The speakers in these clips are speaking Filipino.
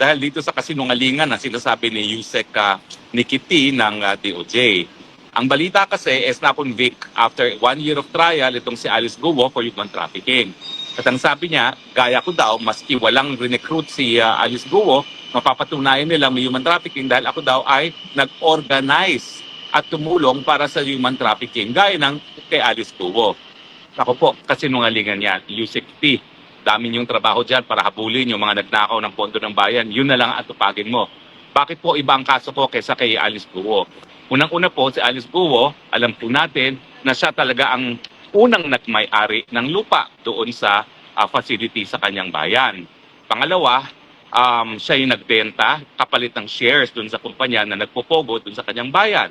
dahil dito sa kasinungalingan na sinasabi ni Yusek uh, Nikiti ng uh, DOJ. Ang balita kasi is na-convict after one year of trial itong si Alice Guo for human trafficking. At ang sabi niya, gaya ko daw, maski walang recruit si uh, Alice Guo, mapapatunayan nila may human trafficking dahil ako daw ay nag-organize at tumulong para sa human trafficking gaya ng kay Alice Guo. Ako po, kasinungalingan yan. Yusek T. Dami yung trabaho dyan para habulin yung mga nagnakaw ng pondo ng bayan. Yun na lang ang atupagin mo. Bakit po iba ang kaso ko kaysa kay Alice Guo? Unang-una po, si Alice Guo, alam po natin na siya talaga ang unang nagmay-ari ng lupa doon sa ah, facility sa kanyang bayan. Pangalawa, um, siya yung nagbenta kapalit ng shares doon sa kumpanya na nagpopogo doon sa kanyang bayan.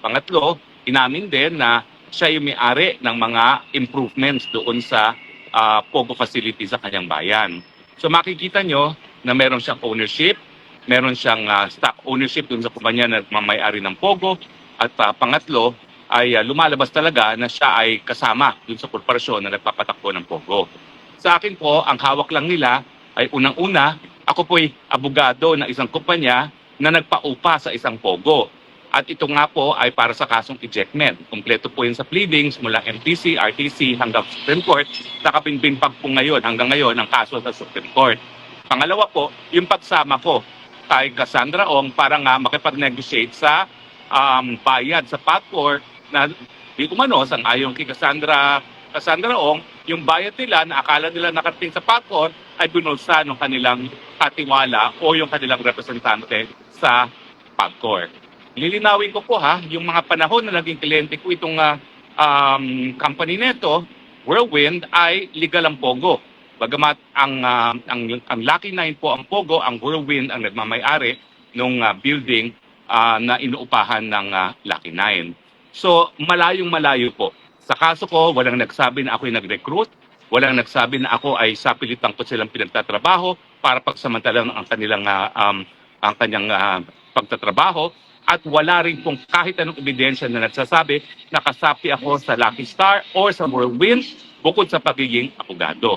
Pangatlo, inamin din na siya yung may-ari ng mga improvements doon sa ah, Pogo facility sa kanyang bayan. So makikita nyo na meron siyang ownership, meron siyang ah, stock ownership doon sa kumpanya na mamay-ari ng Pogo. At ah, pangatlo, ay ah, lumalabas talaga na siya ay kasama doon sa korporasyon na nagpapatakbo ng Pogo. Sa akin po, ang hawak lang nila ay unang-una, ako po'y abogado ng isang kumpanya na nagpaupa sa isang Pogo. At ito nga po ay para sa kasong ejectment. Kompleto po yun sa pleadings mula MTC, RTC hanggang Supreme Court. Nakapinpin pa po ngayon, hanggang ngayon, ang kaso sa Supreme Court. Pangalawa po, yung pagsama ko kay Cassandra Ong para nga makipag-negotiate sa um, bayad sa PATCOR na di umano, sang ayon kay Cassandra, Cassandra Ong, yung bayad nila na akala nila nakarating sa PATCOR ay binulsa ng kanilang katiwala o yung kanilang representante sa PATCOR. Lilinawin ko po ha, yung mga panahon na naging kliyente ko itong ah, um, company nito, Whirlwind, ay legal ang Pogo. Bagamat ang, ah, ang, ang Lucky Nine po ang Pogo, ang Whirlwind ang nagmamayari ng building ah, na inuupahan ng ah, Lucky Nine. So, malayong malayo po. Sa kaso ko, walang nagsabi na ako'y nag-recruit, walang nagsabi na ako ay sapilitan ko silang pinagtatrabaho para pagsamantalang ang kanilang ah, um, ang kanyang ah, pagtatrabaho at wala rin pong kahit anong ebidensya na nagsasabi na kasapi ako sa Lucky Star or sa Whirlwind bukod sa pagiging abogado.